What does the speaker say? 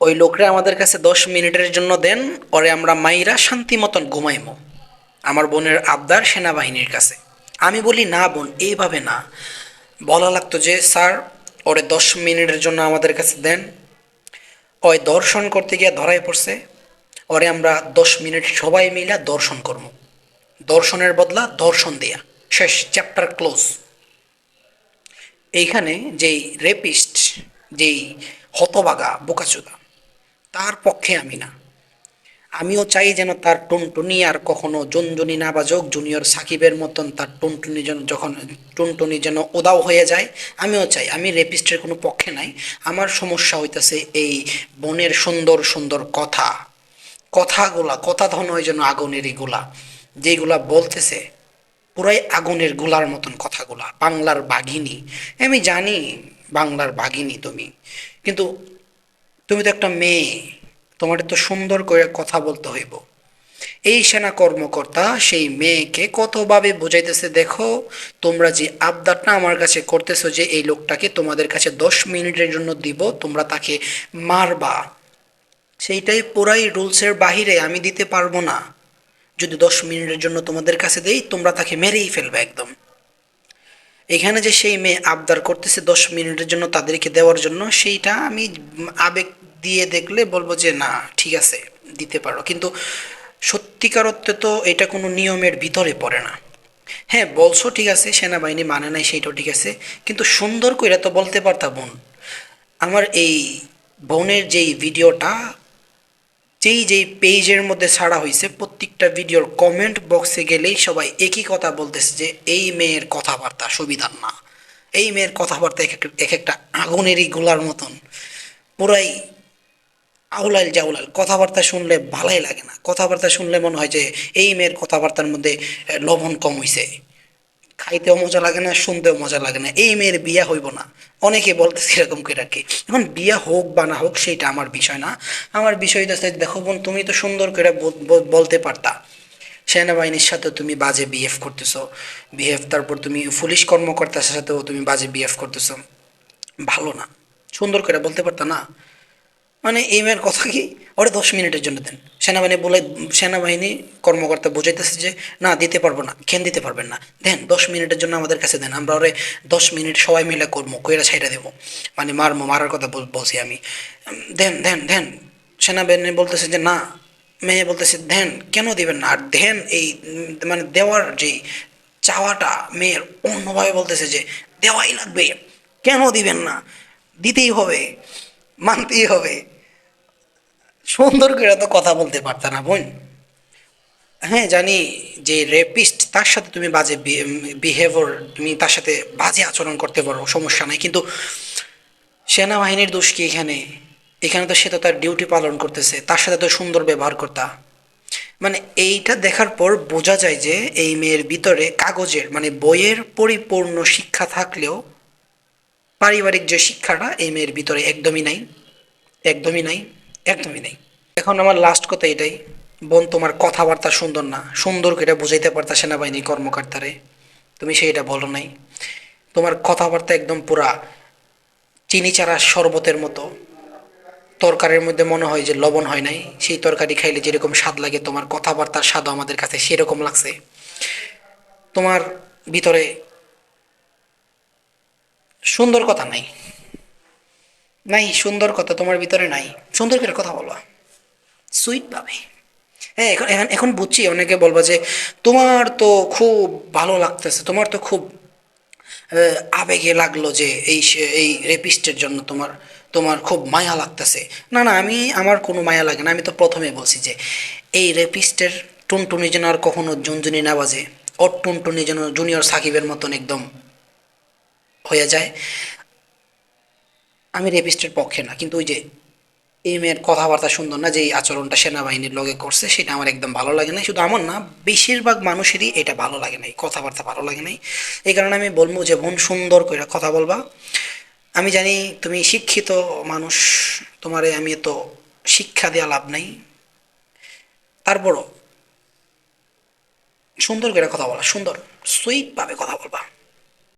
ওই লোকরা আমাদের কাছে দশ মিনিটের জন্য দেন, পরে আমরা মাইরা শান্তি মতন ঘুমাইমো। আমার বোনের আবদার সেনাবাহিনীর কাছে। আমি বলি, না বোন, এইভাবে না। বলা লাগতো যে, স্যার, ওরে দশ মিনিটের জন্য আমাদের কাছে দেন। ওই দর্শন করতে গিয়ে ধরাই পড়ছে। ওরে আমরা দশ মিনিট সবাই মিলে দর্শন করব দর্শনের বদলা দর্শন দেয়া। শেষ, চ্যাপ্টার ক্লোজ। এইখানে যেই রেপিস্ট, যেই হতবাগা, বোকাচোদা তার পক্ষে আমি না। আমিও চাই যেন তার টুনটুনি আর কখনো জনজনি না বাজক, জুনিয়র সাকিবের মতন তার টুনটুনি যেন যখন, টুনটুনি যেন উদাও হয়ে যায়, আমিও চাই। আমি রেপিস্টের কোনো পক্ষে নাই। আমার সমস্যা হইতেছে এই বনের সুন্দর সুন্দর কথা। কথাগুলা, কথা ধন হয় যেন আগুনের গোলা। যেগুলা বলতেছে, পুরাই আগুনেরগুলার মতন কথাগুলা। বাংলার বাঘিনী। আমি জানি বাংলার বাঘিনী তুমি। কিন্তু তুমি তো একটা মেয়ে তোমার তো সুন্দর করে কথা বলতে হইব। এই সেনা কর্মকর্তা সেই মেয়েকে কতভাবে বুঝাইতেছে, দেখো, তোমরা যে আবদারটা আমার কাছে করতেছো যে এই লোকটাকে তোমাদের কাছে দশ মিনিটের জন্য দিব, তোমরা তাকে মারবা। সেইটাই পুরাই রুলসের বাহিরে, আমি দিতে পারব না। যদি দশ মিনিটের জন্য তোমাদের কাছে দেই, তোমরা তাকে মেরেই ফেলবে একদম। এখানে যে সেই মেয়ে আবদার করতেছে দশ মিনিটের জন্য তাদেরকে দেওয়ার জন্য, সেইটা আমি আবেগ দিয়ে দেখলে বলব যে, না, ঠিক আছে, দিতে পারো। কিন্তু সত্যিকার অর্থে তো এটা কোনো নিয়মের ভিতরে পড়ে না। হ্যাঁ বলছো ঠিক আছে, সেনাবাহিনী মানে নাই, সেইটাও ঠিক আছে, কিন্তু সুন্দর করে তো বলতে পারতা বোন। আমার এই বোনের যেই ভিডিওটা, যেই যেই পেজের মধ্যে ছাড়া হয়েছে প্রত্যেকটা ভিডিওর কমেন্ট বক্সে গেলেই সবাই একই কথা বলতেছে যে, এই মেয়ের কথাবার্তা সুবিধার না। এই মেয়ের কথাবার্তা এক একটা আগুনেরই গোলার মতন। পুরাই আউলাল জাউলাল, কথাবার্তা শুনলে ভালোই লাগে না। কথাবার্তা শুনলে মনে হয় যে এই মেয়ের কথাবার্তার মধ্যে লবণ কম হইছে। খাইতেও মজা লাগে না, শুনতেও মজা লাগে না। এই মেয়ের বিয়া হইব না। অনেকে বলতেছে এরকম করে রাখি এখন বিয়া হোক বা না হোক সেইটা আমার বিষয় না। আমার বিষয় হচ্ছে দেখো বোন, তুমি তো সুন্দর করে বল- বল- বলতে পারতা। সেনাবাহিনীর সাথে তুমি বাজে বিহেভ করতেছো। বিহেভ, তারপর তুমি পুলিশ কর্মকর্তার সাথেও তুমি বাজে বিহেভ করতেছো। ভালো না। সুন্দর করে বলতে পারতা না। মানে এই মেয়ের কথা কি? ওরে দশ মিনিটের জন্য দেন। সেনাবাহিনী বলে, সেনাবাহিনী কর্মকর্তা বুঝাইতেছে যে, না, দিতে পারব না, কেন দিতে পারবেন না? দেন দশ মিনিটের জন্য আমাদের কাছে দেন। আমরা ওরে দশ মিনিট সবাই মিলে করব, কইরা ছাইরা দেবো। মানে মারমো মারার কথা বল- বলছি আমি। দেন দেন দেন। সেনাবাহিনী বলতেছে যে, না। মেয়ে বলতেছে ধ্যান কেন দিবেন না? আর ধ্যান এই মানে দেওয়ার যে চাওয়াটা মেয়ের অন্যভাবে বলতেছে যে, দেওয়াই লাগবে। কেন দিবেন না? দিতেই হবে, মানতেই হবে। সুন্দর করে তো কথা বলতে পারত না বোন। হ্যাঁ জানি যে রেপিস্ট তার সাথে তুমি বাজে বিহেভিয়ার তুমি তার সাথে বাজে আচরণ করতে পারো, সমস্যা নাই। কিন্তু সেনাবাহিনীর দোষ কি এখানে? এখানে তো সে তো তার ডিউটি পালন করতেছে, তার সাথে তো সুন্দর ব্যবহার করতা। মানে এইটা দেখার পর বোঝা যায় যে এই মেয়ের ভিতরে কাগজের মানে বইয়ের পরিপূর্ণ শিক্ষা থাকলেও পারিবারিক যে শিক্ষাটা এই মেয়ের ভিতরে একদমই নাই একদমই নাই। একদমই নাই। এখন আমার লাস্ট কথা এটাই। বোন, তোমার কথাবার্তা সুন্দর না। সুন্দর করে বুঝাইতে পারতা সেনাবাহিনী কর্মকর্তারে। তুমি সেইটা বলো নাই। তোমার কথাবার্তা একদম পুরা চিনি চারা শরবতের মতো। তরকারির মধ্যে মনে হয় যে লবণ হয় নাই। সেই তরকারি খাইলে যেরকম স্বাদ লাগে, তোমার কথাবার্তার স্বাদও আমাদের কাছে সেরকম লাগছে। তোমার ভিতরে সুন্দর কথা নাই। নাই, সুন্দর কথা তোমার ভিতরে নাই। সুন্দর করে কথা বলবা। সুইট ভাবে। হ্যাঁ এখন এখন বুঝছি, অনেকে বলবা যে তোমার তো খুব ভালো লাগতেছে, তোমার তো খুব আবেগে লাগল যে এই এই রেপিস্টের জন্য তোমার তোমার খুব মায়া লাগতেছে। না না, আমি, আমার কোনো মায়া লাগে না। আমি তো প্রথমে বলছি যে এই রেপিস্টের টুনটুনি যেন আর কখনো জুনজুনি না বাজে, ওর টুনটুনি যেন জুনিয়র সাকিবের মতন একদম হয়ে যায়। আমি রেপিস্টের পক্ষে না, কিন্তু ওই যে এই মেয়ের কথাবার্তা সুন্দর না, যে এই আচরণটা সেনাবাহিনীর লগে করছে, সেটা আমার একদম ভালো লাগে না শুধু আমার না, বেশিরভাগ মানুষেরই এটা ভালো লাগে নাই, কথাবার্তা ভালো লাগে নাই। এই কারণে আমি বলব যে বোন সুন্দর করে কথা বলবা। আমি জানি তুমি শিক্ষিত মানুষ, তোমারে আমি তো শিক্ষা দেওয়া লাভ নাই। তারপরও সুন্দর করে কথা বলা, সুন্দর সুইটভাবে কথা বলবা।